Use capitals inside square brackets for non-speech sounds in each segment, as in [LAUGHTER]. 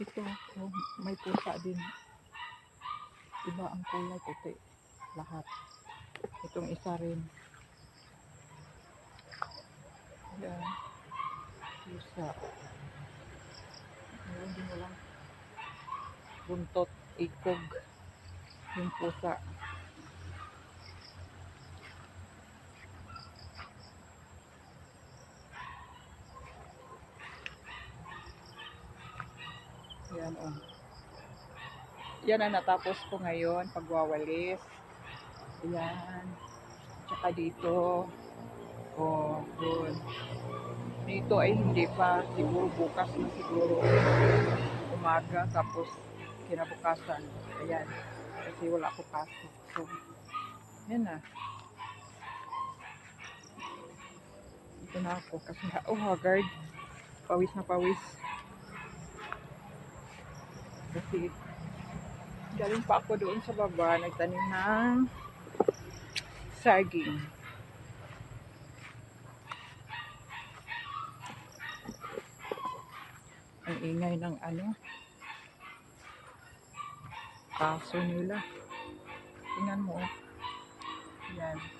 Ito, oh, may pusa din. Iba ang kulay puti. Lahat. Itong isa rin. Yan. Pusa. Meron din walang buntot, ikog. Yung pusa. Yan oh. Yan ang natapos ko ngayon, pagwawalis. Yan. Tsaka dito. Oh, doon. Dito ay hindi pa. Siguro bukas na siguro. Umaga, tapos kinabukasan. Ayan. Kasi wala ko pasok. So, yan na. Dito na ako. Kasi, oh, haggard. Pawis na pawis. Kasi galing pa ako doon sa baba, nagtanim ng saging. Ang ingay ng ano, paso nila. Tingnan mo. Yan.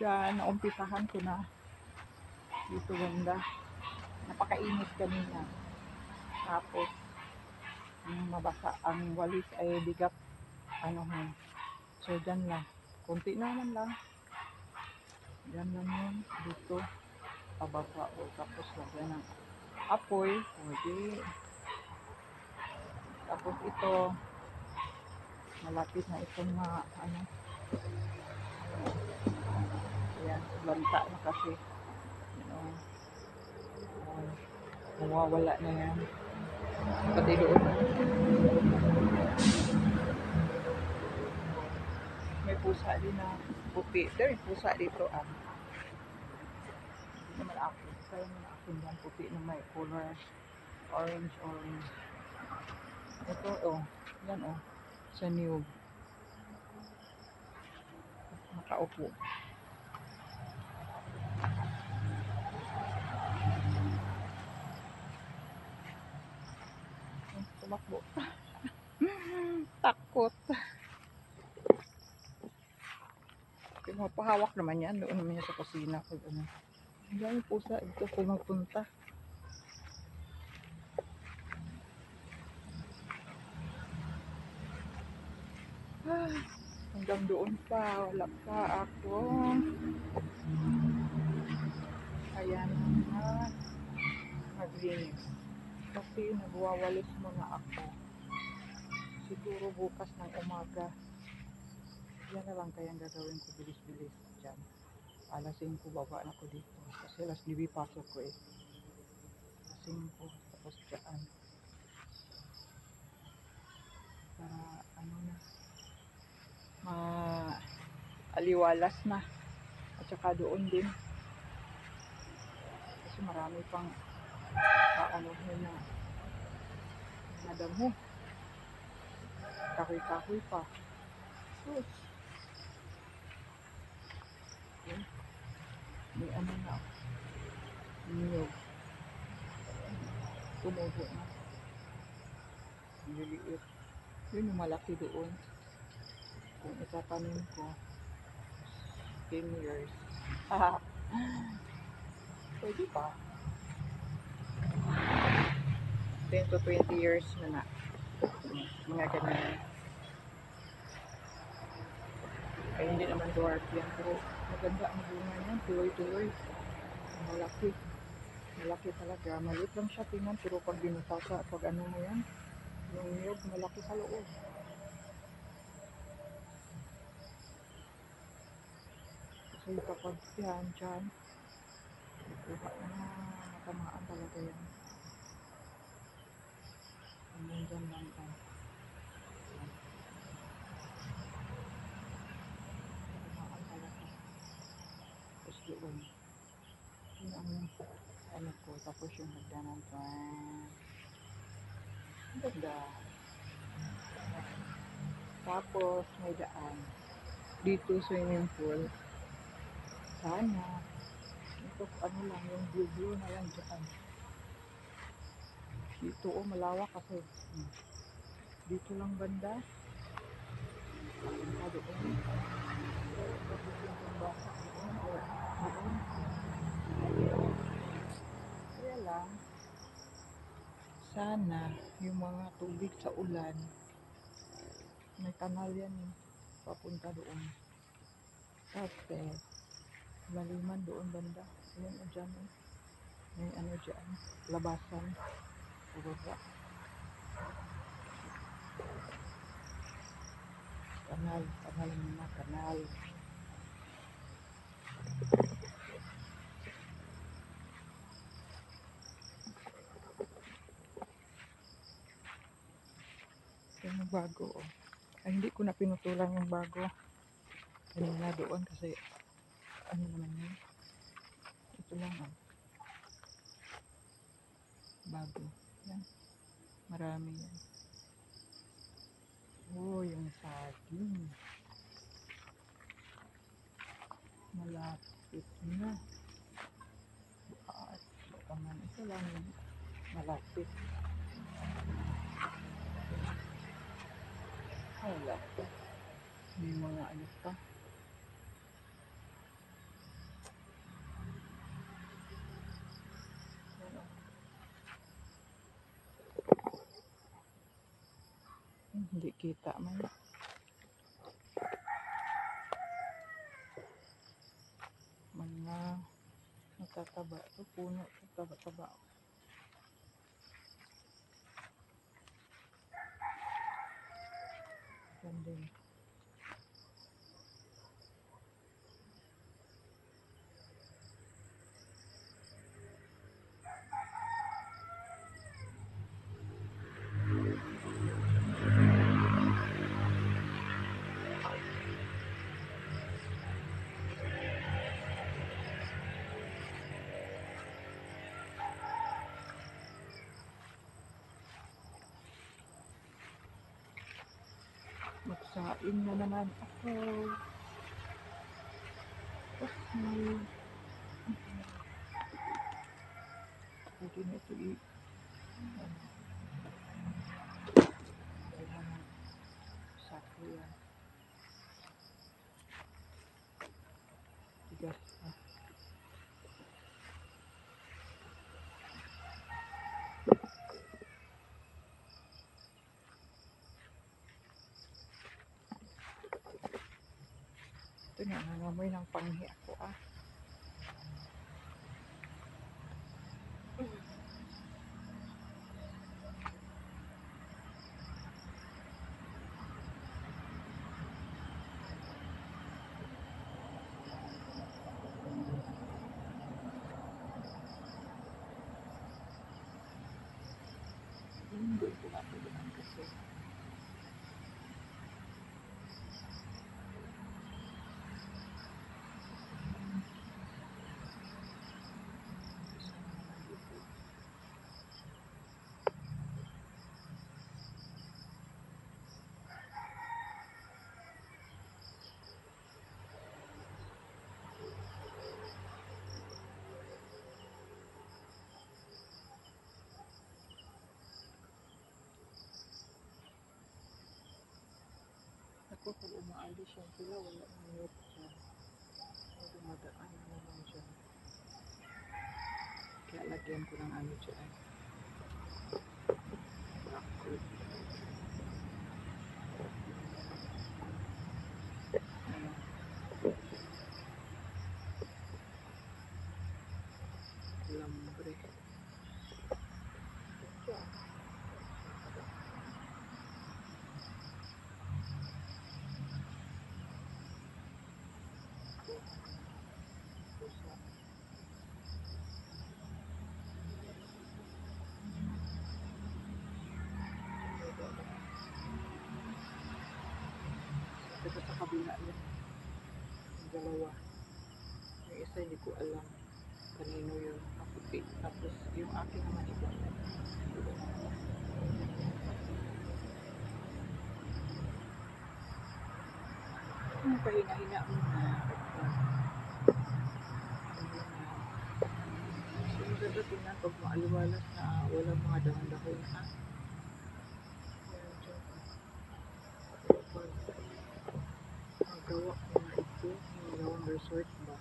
Diyan, naumpisahan ko na. Dito ganda. Napakainit kanina. Tapos, yung mabasa ang walis ay bigat. Ano hun. So, dyan lang. Kunti naman lang. Dyan lang yun. Dito. Pababa. O, tapos, lagyan ng apoy. Pwede. Tapos, ito. Malapit na itong mga, ano, Ayan, banta na kasi. Ano, nawawala na yan. Pati doon. May pusa din na puti. There, pusa dito ah. Hindi naman ako. Kaya naman ako yan puti na may color orange, orange. Ito, oh. Yan, oh. Sa new. Nakaupo. Tumakbo. [LAUGHS] Takot. Kaya mapahawak naman yan. Doon naman yan sa kusina. Pag ano. Ang dami pusa. Ito pumupunta. Ah, hanggang doon pa. Wala pa ako. Ayan naman. Maglinis kasi nagwawalis muna ako. Siguro bukas ng umaga. Yan na lang kayang gagawin ko bilis-bilis dyan. Alas 5 baba na ko dito. Kasi alas 9 pasok ko eh. Alas 5 tapos dyan. Para ano na. Ma aliwalas na. At saka doon din. Kasi marami pang ano na? Nadamo kahoy-kahoy pa. Sus. Yun. may ano na. Niyog. Tumubo na. Liliit yun yung malaki doon. Kung itatanim ko. 10 years. [LAUGHS] Pwede pa 10 to 20 years na na. Mga ganyan. Ay, hindi naman dwarf yan. Pero maganda ang bunga niyan. Tuloy-tuloy. Malaki. Malaki talaga. Maliit lang siya tingnan. Pero pag binutasa, pag ano mo yan, yung niyog, malaki sa loob. Kasi kapag yan, dyan, kuha na, matamaan talaga yan. Ng ano. Tumaan talaga. Tapos doon. Yun ang ano ko. Tapos yung hagdanan ko. Ang ganda. Tapos may daan. Dito swimming pool. Sana. Ito ano lang yung blue blue na lang dyan. Dito oh malawak. Hmm. Dito lang banda. Papunta doon. Oh. Kaya lang, sana yung mga tubig sa ulan, may kanal yan eh, papunta doon. Kasi, maliman doon banda. Ayan o dyan eh. May ano dyan, labasan. Kanal, kanal muna, kanal. Yung bago oh. Ay, hindi ko na pinutulan yung bago. Kanina doon kasi ano naman yun. Ito lang oh. Bago. Yan. Marami yan. Oh, yung saging. Malapit na. At baka man ito lang yung malapit. Wala pa. May mga ano pa. Hindi kita man. Mga natataba. Ito puno. Taba-taba. Magsain na naman ako. Okay. Pwede na ito i... ano, kailangan sako yan. Tigas na. Ito na, nangamoy ng panghi ako ah. Hindi ko natuloan kasi. Ako kung umaalis yan sila, wala nang mute dyan. May dumadaan na naman dyan. Kaya lagyan ko ng ano dyan. Rockwood. Sa kabila yan. Yung dalawa. Yung isa hindi ko alam kanino yun. Kaputi. Tapos yung akin naman iba. Yung pahinga-hinga muna. So, maganda tingnan pag maaliwalas na walang mga dahon-dahon ha. Ayan, dyan. Kapag magawa ko na ito, yung gawang resort ba?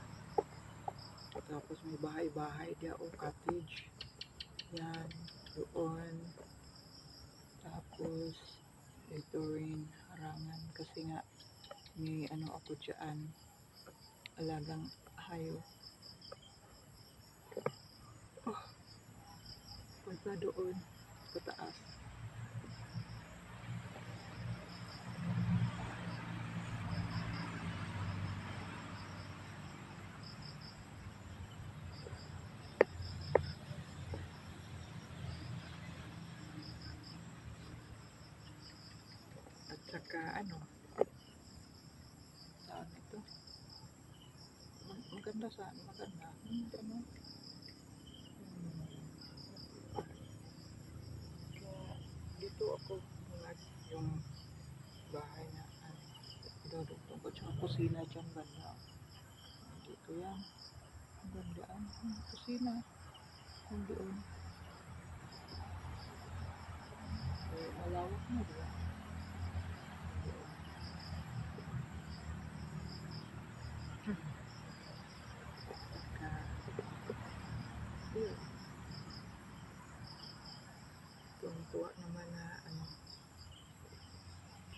Tapos may bahay-bahay dia o cottage. Yan, doon. Tapos, ito rin, harangan. Kasi nga, may ano ako dyan, alagang hayo. Oh, punta doon, sa taas. Saka ano, saan ito? Mag- Maganda saan, maganda. Hmm, ano? Hmm. Dito ako nag yung bahay na ano, dudugtong ko tsaka kusina dyan banda. Dito yan. Ang ganda ang hmm, kusina. Kung doon. Eh, malawak na diba? Doon. Saka, yun. Tuwang-tuwa naman na ano.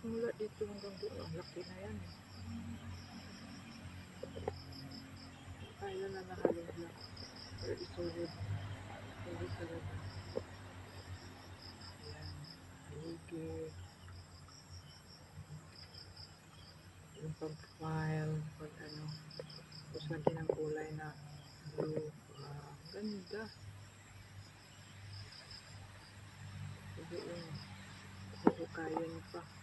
Simula dito hanggang doon. Ang laki na yan. eh. Kaya na nakalog lang. Pero isolid. Solid talaga. Ayan. Paligid. Yung pag-file. Pag ano. Tapos lagi ng kulay na blue. Wow. Ganda. Pwede yung huhukayin pa.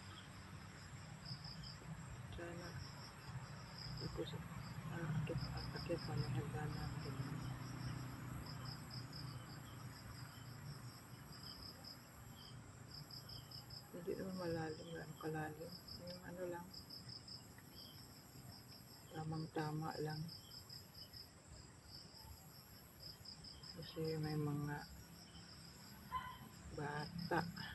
Tapos, ah, akit, akit pa ng hagdanan. Ganyan. Hindi naman malalim, gaano kalalim. Yung ano lang, tamang-tama lang. Kasi may mga bata.